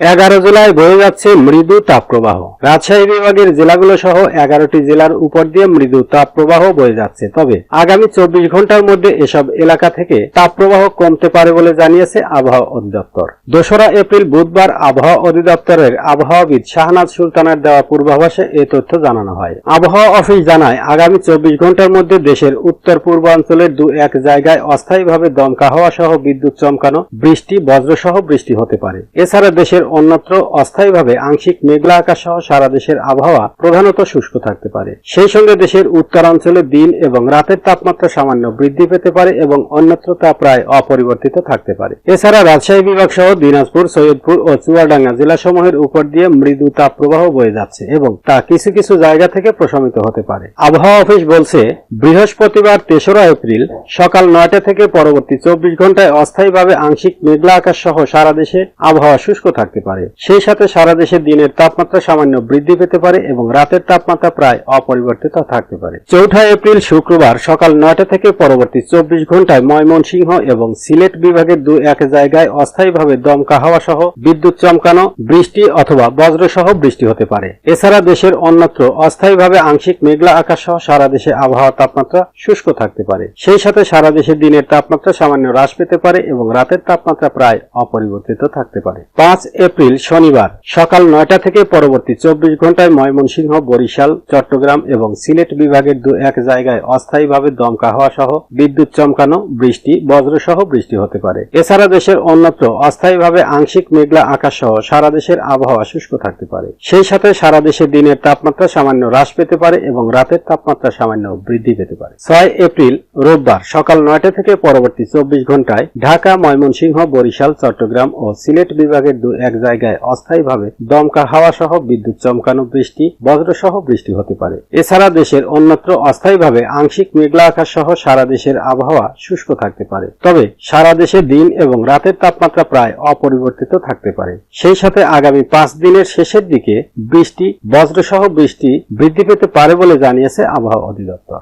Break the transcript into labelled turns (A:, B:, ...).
A: এগারো জেলায় বয়ে যাচ্ছে মৃদু তাপপ্রবাহ। রাজশাহী বিভাগের জেলাগুলো সহ এগারোটি জেলার উপর দিয়ে মৃদু তাপপ্রবাহ বয়ে যাচ্ছে। তবে আগামী চব্বিশ ঘণ্টার মধ্যে এসব এলাকা থেকে তাপপ্রবাহ কমতে পারে বলে জানিয়েছে আবহাওয়া অধিদপ্তর। দোসরা এপ্রিল বুধবার আবহাওয়া অধিদপ্তরের আবহাওয়াবিদ শাহনাজ সুলতানের দেওয়া পূর্বাভাসে এ তথ্য জানানো হয়। আবহাওয়া অফিস জানায়, আগামী চব্বিশ ঘণ্টার মধ্যে দেশের উত্তর পূর্বাঞ্চলের দু এক জায়গায় অস্থায়ীভাবে দমকা হওয়া সহ বিদ্যুৎ চমকানো, বৃষ্টি, বজ্রসহ বৃষ্টি হতে পারে। এছাড়া দেশের অন্যত্র অস্থায়ীভাবে আংশিক মেঘলা আকাশ সহ সারা দেশের আবহাওয়া প্রধানত শুষ্ক থাকতে পারে। সেই সঙ্গে দেশের উত্তরাঞ্চলে দিন এবং রাতের তাপমাত্রা সামান্য বৃদ্ধি পেতে পারে এবং অন্যত্র তা প্রায় অপরিবর্তিত থাকতে পারে। এছাড়া রাজশাহী বিভাগ সহ দিনাজপুর, সৈয়দপুর ও চুয়াডাঙ্গা জেলাসমূহের উপর দিয়ে মৃদু তাপ প্রবাহ বয়ে যাচ্ছে এবং তা কিছু কিছু জায়গা থেকে প্রশমিত হতে পারে। আবহাওয়া অফিস বলছে, বৃহস্পতিবার তেসরা এপ্রিল সকাল নয়টা থেকে পরবর্তী চব্বিশ ঘন্টায় অস্থায়ীভাবে আংশিক মেঘলা আকাশ সহ সারা দেশে আবহাওয়া শুষ্ক থাকতে পারে। সেই সাথে সারা দেশে দিনের তাপমাত্রা সামান্য বৃদ্ধি পেতে পারে এবং রাতের তাপমাত্রা প্রায় অপরিবর্তিত থাকতে পারে। চৌঠা এপ্রিল শুক্রবার সকাল নয়টা থেকে পরবর্তী চব্বিশ ঘন্টায় ময়মনসিংহ এবং সিলেট বিভাগের দু এক জায়গায় অস্থায়ীভাবে দমকা হাওয়া সহ বিদ্যুৎ চমকানো, বৃষ্টি অথবা বজ্র সহ বৃষ্টি হতে পারে। এছাড়া দেশের অন্যত্র অস্থায়ীভাবে আংশিক মেঘলা আকাশ সহ সারা দেশে আবহাওয়া তাপমাত্রা শুষ্ক থাকতে পারে। সেই সাথে সারা দেশে দিনের তাপমাত্রা সামান্য হ্রাস পেতে পারে এবং রাতের তাপমাত্রা প্রায় অপরিবর্তিত থাকতে পারে। পাঁচ এপ্রিল, শনিবার, সকাল নয়টা থেকে পরবর্তী চব্বিশ ঘন্টায় ময়মনসিংহ, বরিশাল, চট্টগ্রাম এবং সিলেট বিভাগের দু এক জায়গায় অস্থায়ীভাবে দমকা হওয়া সহ বিদ্যুৎ চমকানো, বৃষ্টি বজ্র সহ বৃষ্টি হতে পারে। এছাড়া দেশের অন্যত্র অস্থায়ীভাবে আংশিক মেঘলা আকাশ সহ সারা দেশের আবহাওয়া শুষ্ক থাকতে পারে। সেই সাথে সারা দেশে দিনের তাপমাত্রা সামান্য হ্রাস পেতে পারে এবং রাতের তাপমাত্রা সামান্য বৃদ্ধি পেতে পারে। ছয় এপ্রিল, রোববার, সকাল নয়টা থেকে পরবর্তী চব্বিশ ঘন্টায় ঢাকা, ময়মনসিংহ, বরিশাল, চট্টগ্রাম ও সিলেট বিভাগের দু এক জায়গায় অস্থায়ীভাবে দমকা হাওয়া সহ বিদ্যুৎ চমকানো বৃষ্টি বজ্র সহ বৃষ্টি হতে পারে। এছাড়া দেশের অন্যত্র অস্থায়ীভাবে আংশিক মেঘলা আকাশ সহ সারা দেশের আবহাওয়া শুষ্ক থাকতে পারে। তবে সারা দেশে দিন এবং রাতের তাপমাত্রা প্রায় অপরিবর্তিত থাকতে পারে। সেই সাথে আগামী পাঁচ দিনের শেষের দিকে বৃষ্টি বজ্র সহ বৃষ্টি বৃদ্ধি পেতে পারে বলে জানিয়েছে আবহাওয়া অধিদপ্তর।